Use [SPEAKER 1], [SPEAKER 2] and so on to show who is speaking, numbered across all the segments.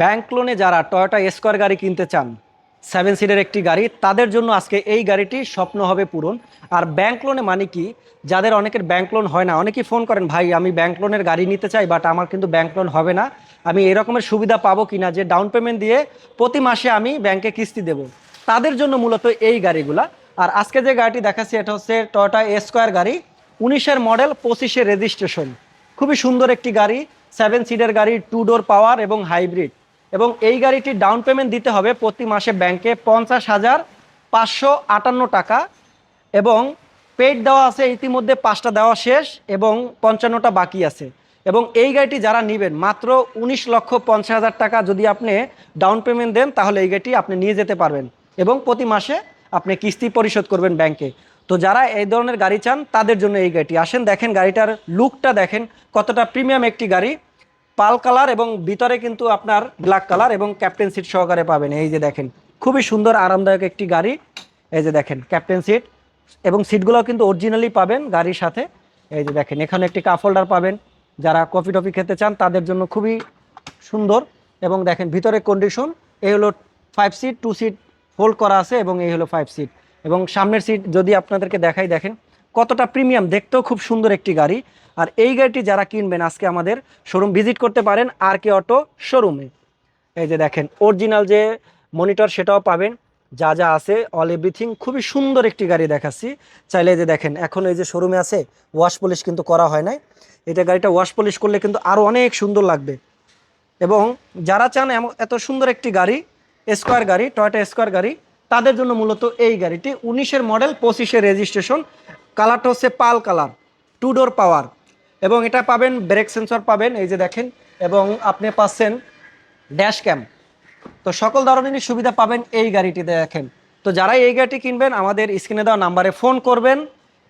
[SPEAKER 1] Bank লোনে যারা Toyota square গাড়ি কিনতে চান সেভেন সিটের একটি গাড়ি, তাদের জন্য আজকে এই গাড়িটি স্বপ্ন হবে পূরণ। আর ব্যাংক লোনে মানে কি? যাদের অনেকের ব্যাংক লোন হয় না, অনেকেই ফোন করেন, ভাই, আমি ব্যাংক লোনের গাড়ি নিতে চাই বাট আমার কিন্তু ব্যাংক লোন হবে না। আমি এরকমের সুবিধা পাবো কি না যে ডাউন পেমেন্ট দিয়ে প্রতি মাসে আমি ব্যাংকে কিস্তি দেব। তাদের জন্য মূলত এই গাড়িগুলা। আর আজকে যে গাড়িটি দেখাচ্ছি, এটা হচ্ছে টয়োটা স্কোয়ার গাড়ি, উনিশের মডেল পঁচিশের রেজিস্ট্রেশন খুবই সুন্দর একটি গাড়ি সেভেন সিটের গাড়ি টু ডোর পাওয়ার এবং হাইব্রিড এবং এই গাড়িটি ডাউন পেমেন্ট দিতে হবে প্রতি মাসে ব্যাংকে পঞ্চাশ হাজার পাঁচশো আটান্ন টাকা এবং পেড দেওয়া আছে ইতিমধ্যে পাঁচটা দেওয়া শেষ এবং পঞ্চান্নটা বাকি আছে। এবং এই গাড়িটি যারা নেবেন, মাত্র উনিশ লক্ষ পঞ্চাশ হাজার টাকা যদি আপনি ডাউন পেমেন্ট দেন, তাহলে এই গাড়িটি আপনি নিয়ে যেতে পারবেন এবং প্রতি মাসে আপনি কিস্তি পরিশোধ করবেন ব্যাংকে তো যারা এই ধরনের গাড়ি চান, তাদের জন্য এই গাড়িটি। আসেন, দেখেন গাড়িটার লুকটা দেখেন, কতটা প্রিমিয়াম একটি গাড়ি। পাল কালার এবং ভিতরে কিন্তু আপনার ব্ল্যাক কালার এবং ক্যাপ্টেন সিট সহকারে পাবেন। এই যে দেখেন, খুবই সুন্দর, আরামদায়ক একটি গাড়ি। এই যে দেখেন, ক্যাপ্টেন সিট এবং সিটগুলোও কিন্তু অরিজিনালি পাবেন গাড়ির সাথে। এই যে দেখেন, এখানে একটি কাপ হোল্ডার পাবেন। যারা কফি টফি খেতে চান, তাদের জন্য খুবই সুন্দর। এবং দেখেন, ভিতরে কন্ডিশন এই হলো five seat two seat hold করা আছে এবং এই হলো ফাইভ সিট এবং সামনের সিট যদি আপনাদেরকে দেখাই, দেখেন কতটা প্রিমিয়াম দেখতেও খুব সুন্দর একটি গাড়ি। আর এই গাড়িটি যারা কিনবেন, আজকে আমাদের শোরুম ভিজিট করতে পারেন আর কে অটো শোরুমে এই যে দেখেন অরিজিনাল যে মনিটর সেটাও পাবেন। যা যা আছে অল এভরিথিং খুবই সুন্দর একটি গাড়ি দেখাচ্ছি। চাইলে যে দেখেন, এখন এই যে শোরুমে আছে ওয়াশ পলিশ কিন্তু করা হয় নাই। এটা গাড়িটা ওয়াশ পলিশ করলে কিন্তু আরও অনেক সুন্দর লাগবে। এবং যারা চান এমন এত সুন্দর একটি গাড়ি স্কোয়ার গাড়ি টয়টা স্কোয়ার গাড়ি, তাদের জন্য মূলত এই গাড়িটি। উনিশের মডেল পঁচিশের রেজিস্ট্রেশন কালারটা হচ্ছে পাল কালার টু ডোর পাওয়ার এবং এটা পাবেন ব্রেক সেন্সর পাবেন, এই যে দেখেন, এবং আপনি পাচ্ছেন ড্যাশ ক্যাম তো সকল ধরনেরই সুবিধা পাবেন এই গাড়িটিতে দেখেন। তো যারা এই গাড়িটি কিনবেন, আমাদের স্ক্রিনে দেওয়া নাম্বারে ফোন করবেন,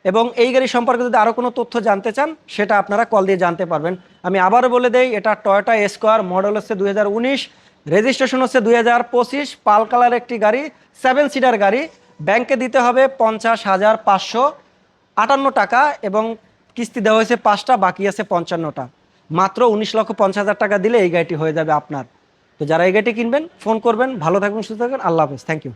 [SPEAKER 1] এবং এই গাড়ি সম্পর্কে যদি আরও কোনো তথ্য জানতে চান, সেটা আপনারা কল দিয়ে জানতে পারবেন। আমি আবারও বলে দেই, এটা টয়োটা স্কোয়ার মডেল হচ্ছে দুই হাজার উনিশ রেজিস্ট্রেশন হচ্ছে দুই হাজার পঁচিশ, পাল কালার একটি গাড়ি সেভেন সিটার গাড়ি। ব্যাংকে দিতে হবে পঞ্চাশ হাজার পাঁচশো। আটান্ন টাকা এবং কিস্তি দেওয়া হয়েছে পাঁচটা, বাকি আছে পঞ্চান্নটা। মাত্র উনিশ লক্ষ পঞ্চাশ হাজার টাকা দিলে এই গাড়িটি হয়ে যাবে আপনার। তো যারা এই গাড়িটি কিনবেন, ফোন করবেন, ভালো থাকবেন, সুস্থ থাকবেন, আল্লাহ হাফেজ থ্যাংক ইউ